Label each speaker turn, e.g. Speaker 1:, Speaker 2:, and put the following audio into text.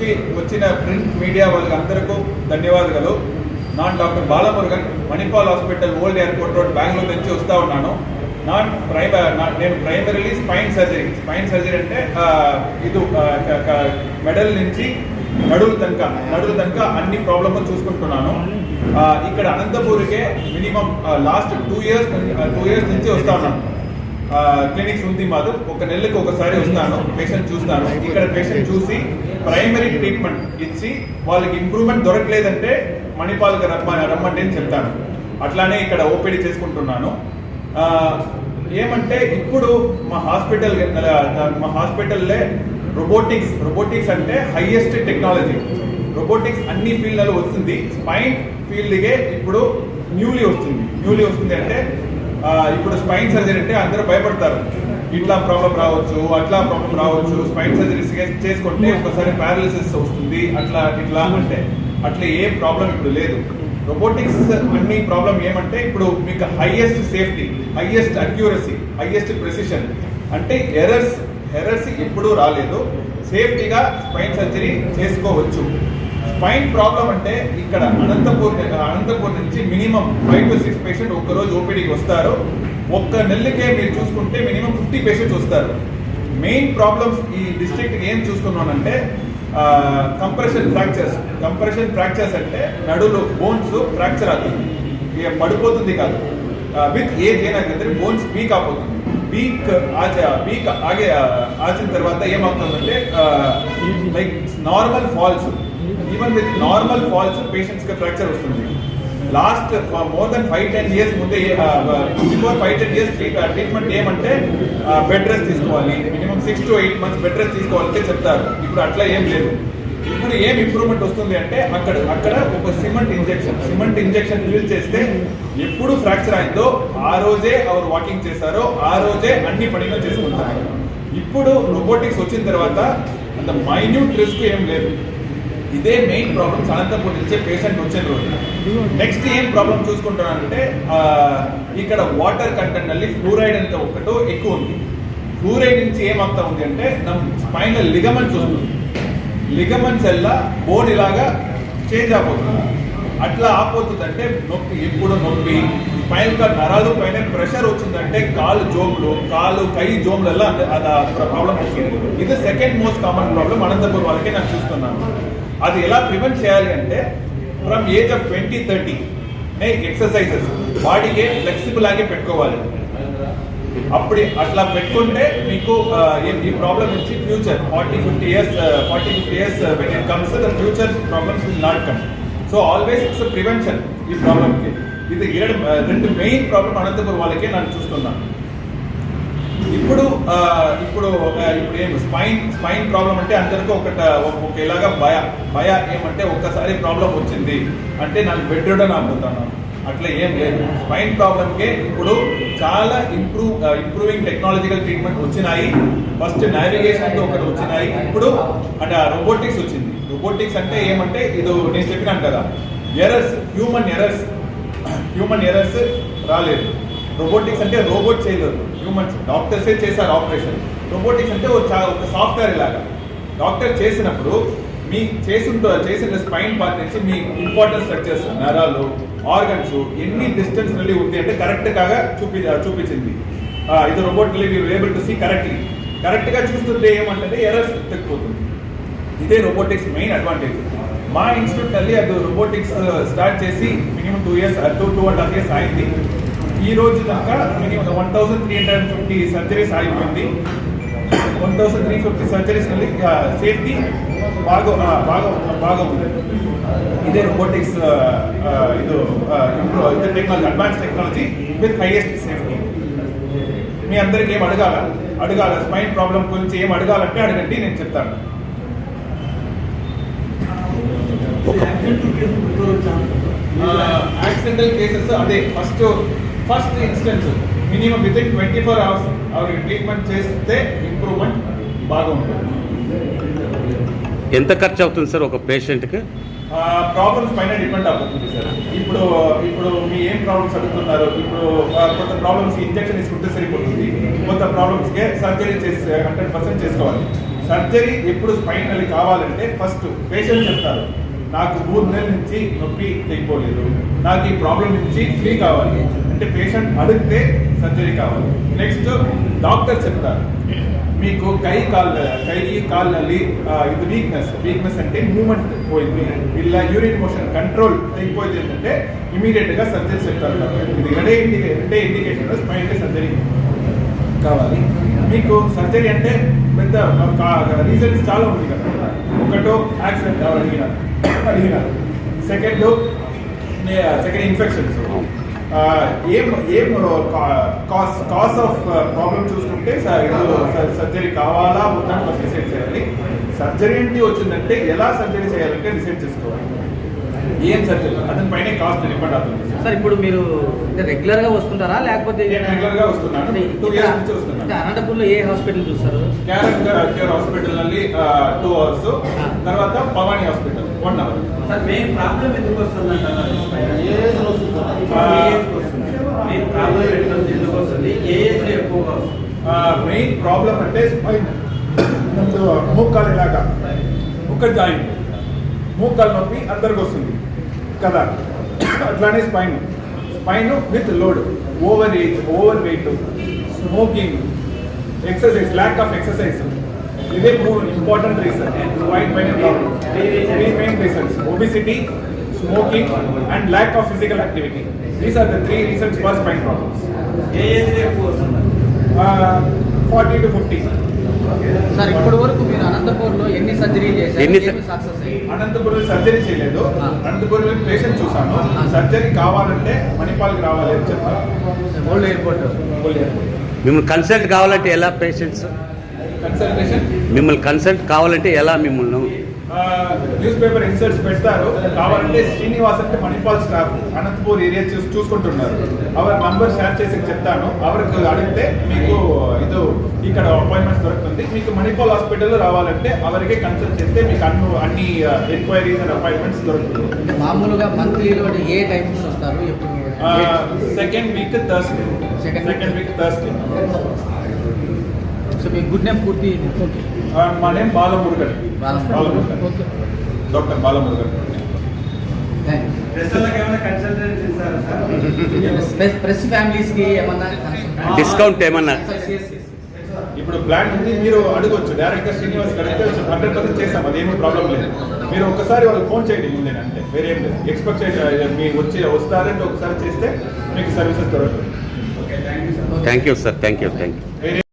Speaker 1: నుంచి వచ్చిన print media వాళ్ళకి ధన్యవాదాలు. Non doctor Balamurugan Manipal hospital old airport road Bengaluru నుంచి వస్తూ ఉన్నాను. నాన్ ప్రైమ నేను primarily spine surgery. Spine surgery అంటే ఇది మెడల్ నుంచి నడులు తనక నడులు తనక అన్ని ప్రాబ్లమ్స్ చూసుకుంటున్నాను. ఇక్కడ అనంతపూర్కే minimum last two years two years నుంచి వస్తా ఉన్నాను. క్లినిక్స్ ఉంది మాది ఒక నెలకు ఒకసారి వస్తాను. పేషెంట్ చూస్తాను. ఇక్కడ పేషెంట్ చూసి ప్రైమరీ ట్రీట్మెంట్ ఇచ్చి వాళ్ళకి ఇంప్రూవ్మెంట్ దొరకలేదంటే మణిపాల్కి రమ్మ రమ్మంటే అని చెప్తాను. అట్లానే ఇక్కడ ఓపీడీ చేసుకుంటున్నాను. ఏమంటే ఇప్పుడు మా హాస్పిటల్ మా హాస్పిటల్లే రోబోటిక్స్ రోబోటిక్స్ అంటే హైయెస్ట్ టెక్నాలజీ రోబోటిక్స్ అన్ని ఫీల్డ్లలో వస్తుంది. స్పైన్ ఫీల్డ్కే ఇప్పుడు న్యూలీ వస్తుంది. న్యూలీ వస్తుంది అంటే ఇప్పుడు స్పైన్ సర్జరీ అంటే అందరూ భయపడతారు. ఇట్లా ప్రాబ్లం రావచ్చు అట్లా ప్రాబ్లం రావచ్చు. స్పైన్ సర్జరీ చేసుకుంటే ఒకసారి పారాలిసిస్ వస్తుంది అట్లా ఇట్లా అంటే. అట్లా ఏ ప్రాబ్లం ఇప్పుడు లేదు. రోబోటిక్స్ అన్ని ప్రాబ్లం ఏమంటే ఇప్పుడు మీకు highest safety highest accuracy highest precision అంటే ఎర్రర్స్ ఎర్రర్స్ ఎప్పుడూ రాలేదు. సేఫ్టీగా స్పైన్ సర్జరీ చేసుకోవచ్చు. స్పైన్ ప్రాబ్లం అంటే ఇక్కడ అనంతపూర్ అనంతపూర్ నుంచి minimum five to six patient ఒక్కరోజు ఓపీడీకి వస్తారు. ఒక్క నెలకే మీరు చూసుకుంటే మినిమం ఫిఫ్టీ పేషెంట్స్ వస్తారు. మెయిన్ ప్రాబ్లమ్స్ ఈ డిస్ట్రిక్ట్ ఏం చూస్తున్నానంటే కంప్రెషన్ ఫ్రాక్చర్స్ కంప్రెషన్ ఫ్రాక్చర్స్ అంటే నడులు బోన్స్ ఫ్రాక్చర్ అవుతుంది ఇక పడిపోతుంది కాదు. విత్ ఏజ్ ఏనాకంటే బోన్స్ వీక్ అయిపోతుంది. వీక్ ఆచ వీక్ ఆగే ఆచిన తర్వాత ఏమవుతుందంటే like normal falls even with normal falls పేషెంట్స్కి ఫ్రాక్చర్ వస్తుంది. Last more than five ten years ముందే before five ten years treatment ఏమంటే uh, బెడ్ రెస్ట్ తీసుకోవాలి. Minimum six to eight months bed rest తీసుకోవాలంటే చెప్తారు. ఇప్పుడు అట్లా ఏం లేదు. ఇప్పుడు ఏం ఇంప్రూవ్మెంట్ వస్తుంది అంటే అక్కడ అక్కడ ఒక cement injection cement injection use చేస్తే ఎప్పుడు ఫ్రాక్చర్ అయిందో ఆ రోజే అవరు వాకింగ్ చేశారో ఆ రోజే అన్ని పనిలో చేసుకుంటారు. ఇప్పుడు రోబోటిక్స్ వచ్చిన తర్వాత అంత మైన్యూట్ రిస్క్ ఏం లేదు. ఇదే మెయిన్ ప్రాబ్లమ్స్ అనంతపూర్ నుంచే పేషెంట్ వచ్చిన రోజు. నెక్స్ట్ ఏం ప్రాబ్లం చూసుకుంటానంటే ఇక్కడ వాటర్ కంటెంట్ అల్లి ఫ్లూరైడ్ అంత ఒకటో ఎక్కువ ఉంది. ఫ్లూరైడ్ నుంచి ఏమంతా ఉంది అంటే నమ్ స్పైనల్ లిగమెంట్స్ వస్తుంది. లిగమెంట్స్ ఎల్లా బోన్ ఇలాగా చేంజ్ అయిపోతుంది. అట్లా ఆపోతుందంటే నొప్పి ఎప్పుడు నొప్పి స్పైనల్ నరాలు పైన ప్రెషర్ వచ్చిందంటే కాలు జోమ్లు కాలు కై జోమ్లలో అది ప్రాబ్లం వచ్చింది. ఇది second most common problem Anantapuram వాళ్ళకి నేను చూస్తున్నాను. అది ఎలా ప్రివెంట్ చేయాలి అంటే from age of twenty thirty exercises బాడీకి ఫ్లెక్సిబుల్ ఆగి పెట్టుకోవాలి. అప్పుడు అట్లా పెట్టుకుంటే మీకు ఈ- ప్రాబ్లం నుంచి future forty fifty years forty fifty years when it comes the future problems will not come so always it's prevention ఈ ప్రాబ్లమ్కి ఇది ఏడు రెండు మెయిన్ ప్రాబ్లం అనంతపురం వాళ్ళకే నేను చూస్తున్నాను ఇప్పుడు ఇప్పుడు ఒక ఇప్పుడు ఏం స్పైన్ స్పైన్ ప్రాబ్లం అంటే అందరికీ ఒకట ఒక- ఒకేలాగా భయ భయ ఏమంటే ఒక్కసారి ప్రాబ్లం వచ్చింది. అంటే నాకు బెడ్ రిడన్ అట్లా ఏం లేదు. స్పైన్ ప్రాబ్లంకే ఇప్పుడు చాలా ఇంప్రూవ్ ఇంప్రూవింగ్ టెక్నాలజికల్ ట్రీట్మెంట్ వచ్చినాయి. ఫస్ట్ నావిగేషన్ ఒకటి వచ్చినాయి. ఇప్పుడు అంటే రోబోటిక్స్ వచ్చింది. రోబోటిక్స్ అంటే ఏమంటే ఇది నేను చెప్పినాను కదా. Errors human errors human errors రాలేదు. రోబోటిక్స్ అంటే రోబోట్ చేయలేదు హ్యూమన్స్ డాక్టర్సే చేశారు ఆపరేషన్ రోబోటిక్స్ అంటే ఒక చా- ఒక సాఫ్ట్వేర్ ఇలాగా డాక్టర్ చేసినప్పుడు మీ చేసిన చేసిన స్పైన్ పార్ట్ నుంచి మీ ఇంపార్టెంట్ స్ట్రక్చర్స్ నరాలు ఆర్గన్స్ ఎన్ని డిస్టెన్స్ నుండి ఉంది అంటే కరెక్ట్ కాగా చూపి చూపించింది. ఆ, ఇది robot able to see correctly కరెక్ట్గా చూస్తుంటే ఏమంటే ఎర్రర్స్ తగ్గిపోతుంది ఇదే రోబోటిక్స్ మెయిన్ అడ్వాంటేజ్ మా ఇన్స్టిట్యూట్ తల్లి అది రోబోటిక్స్ స్టార్ట్ uh, చేసి minimum two years two two and half years అయింది ఈ రోజు దాకా minimum one thousand three hundred and fifty surgeries అయిపోయింది one thousand three fifty surgeries మళ్ళీ సేఫ్టీ బాగా బాగా బాగా ఉంది. ఇదే రోబోటిక్స్ ఇది ఇంప్రూవ్ ఇదే technology advance technology with highest safety మీ అందరికీ ఏం అడగాల? అడగాల? స్మైన్ ప్రాబ్లం గురించి ఏం అడగాలంటే అడగండి నేను చెప్తాను. యాక్సిడెంటల్ కేసెస్ అదే first first instance minimum with in twenty four hours అవి ట్రీట్మెంట్ చేస్తే ఇంప్రూవ్మెంట్ బాగా ఉంటుంది
Speaker 2: ఎంత ఖర్చు అవుతుంది సార్ ఒక పేషెంట్కి
Speaker 1: ప్రాబ్లమ్స్ పైన డిపెండ్ అవుతుంది సార్. ఇప్పుడు ఇప్పుడు మీ ఏం ప్రాబ్లమ్స్ అడుగుతున్నారు? ఇప్పుడు కొంత ప్రాబ్లమ్స్ ఇంజెక్షన్ తీసుకుంటే సరిపోతుంది. కొంత ప్రాబ్లమ్స్కే సర్జరీ చేసి హండ్రెడ్ పర్సెంట్ చేసుకోవాలి. సర్జరీ ఎప్పుడు స్పైనల్ కావాలంటే ఫస్ట్ పేషెంట్ చెప్తారు. నాకు మూడు నెలల నుంచి నొప్పి తెగిపోలేదు. నాకు ఈ ప్రాబ్లం నుంచి ఫ్రీ కావాలి. అంటే పేషెంట్ అడిగితే సర్జరీ కావాలి. నెక్స్ట్ డాక్టర్ చెప్తారు. మీకు కై కాల్ కై కాల్ ఆ, ఇది వీక్నెస్ వీక్నెస్ అంటే మూమెంట్ పోయింది. ఇలా యూరిన్ మోషన్ కంట్రోల్ అయిపోయింది ఏంటంటే ఇమీడియట్గా సర్జరీ చెప్తారు ఇది రెండే ఇండికే రెండే ఇండికేషన్ స్పైన్ సర్జరీ కావాలి. మీకు సర్జరీ అంటే పెద్ద రీజన్స్ చాలా ఉంది కదా. ఒకటో యాక్సిడెంట్ అడిగినారు అడిగినారు సెకండ్ సెకండ్ ఇన్ఫెక్షన్స్ ఏం ఏం కాస్ కాస్ ఆఫ్ ప్రాబ్లమ్ చూసుకుంటే సర్జరీ కావాలా వద్దా ఫస్ట్ డిసైడ్ చేయాలి. సర్జరీ ఏంటి వచ్చిందంటే ఎలా సర్జరీ చేయాలంటే డిసైడ్ చేసుకోవాలి. ఏం సార్ అతని పైన కాస్ట్ రిపోర్ట్ అవుతుంది
Speaker 3: సార్. ఇప్పుడు మీరు రెగ్యులర్గా వస్తుంటారా? లేకపోతే
Speaker 1: రెగ్యులర్గా వస్తున్నాను.
Speaker 3: టూ ఇయర్స్ ఏ హాస్పిటల్ చూస్తారు?
Speaker 1: హాస్పిటల్ నుండి టూ అవర్స్ తర్వాత పవాణి hospital one hour
Speaker 4: sir main problem ఎందుకు వస్తుంది? మెయిన్ ప్రాబ్లం ఎందుకు వస్తుంది?
Speaker 1: మెయిన్ ప్రాబ్లం అంటే స్పైన్ మూకాలు ఇలాగా. ఒక జాయింట్ మూకాలు నొప్పి అందరికి వస్తుంది. కదా? అట్లానే spine spine with load over age over weight smoking exercise lack of exercise ఇదే మూడు ఇంపార్టెంట్ రీజన్ స్పైన్ పైన problem three main reasons obesity smoking and lack of physical activity these are the three reasons for spine problems forty to fifty
Speaker 3: sir ఇప్పటి వరకు మీరు అనంతపూర్లో ఎన్ని సర్జరీలు చేశారు?
Speaker 2: ఎన్ని
Speaker 3: సక్సెస్
Speaker 1: అనంతపురం సర్జరీ చేయలేదు. అనంతపురం పేషెంట్ చూసాను. సర్జరీ కావాలంటే మణిపాల్కి రావాలి అని చెప్పారు.
Speaker 3: ఓల్డ్ ఎయిర్పోర్ట్
Speaker 2: మిమ్మల్ని కన్సల్ట్ కావాలంటే ఎలా పేషెంట్స్
Speaker 1: కన్సల్టేషన్
Speaker 2: మిమ్మల్ని కన్సల్ట్ కావాలంటే ఎలా మిమ్మల్ని
Speaker 1: న్యూస్ పేపర్ ఇన్సర్ట్స్ పెడతారు. కావాలంటే శ్రీనివాస్ అంటే మణిపాల్ స్టాఫ్ అనంతపూర్ ఏరియా చూసి చూసుకుంటున్నారు. అవర్ నంబర్ షేర్ చేసి చెప్తాను. అవరికి అడిగితే మీకు ఇది ఇక్కడ అపాయింట్మెంట్స్ దొరుకుతుంది. మీకు మణిపాల్ హాస్పిటల్ రావాలంటే అవరికే కన్సల్ట్ చేస్తే మీకు అన్ని అన్ని ఎంక్వైరీస్ అండ్ అపాయింట్మెంట్స్ దొరుకుతుంది.
Speaker 3: మామూలుగా మంత్లీలో ఏ టైమ్స్ వస్తారు? ఎప్పుడు?
Speaker 1: Second week Thursday. Second week Thursday
Speaker 3: so మీ గుడ్ నేమ్ పూర్తి
Speaker 1: మా name Balamurugan.
Speaker 3: Balamurugan.
Speaker 1: Balamurugan.
Speaker 3: Okay
Speaker 1: doctor Balamurugan.
Speaker 3: Thank
Speaker 4: డ్రెస్సులకు ఏమైనా కన్సల్టెన్సీ ఇస్తారా సార్?
Speaker 3: యూ ప్రెస్ ఫ్యామిలీస్కి ఏమన్నా
Speaker 2: డిస్కౌంట్ ఏమన్నా?
Speaker 1: ఇప్పుడు ప్లాన్ ఉంది మీరు అడగొచ్చు. డైరెక్ట్గా శ్రీనివాస్ అడిగితే హండ్రెడ్ పర్సెంట్ చేస్తాం అదేమీ ప్రాబ్లం లేదు. మీరు ఒకసారి వాళ్ళకి ఫోన్ చేయండి ముందే అంటే వేరేం లేదు. ఎక్స్పెక్ట్ చేయండి మీరు వచ్చి వస్తారంటే ఒకసారి చేస్తే మీకు సర్వీసెస్ దొరుకుతుంది
Speaker 4: okay thank you sir
Speaker 2: thank you sir thank you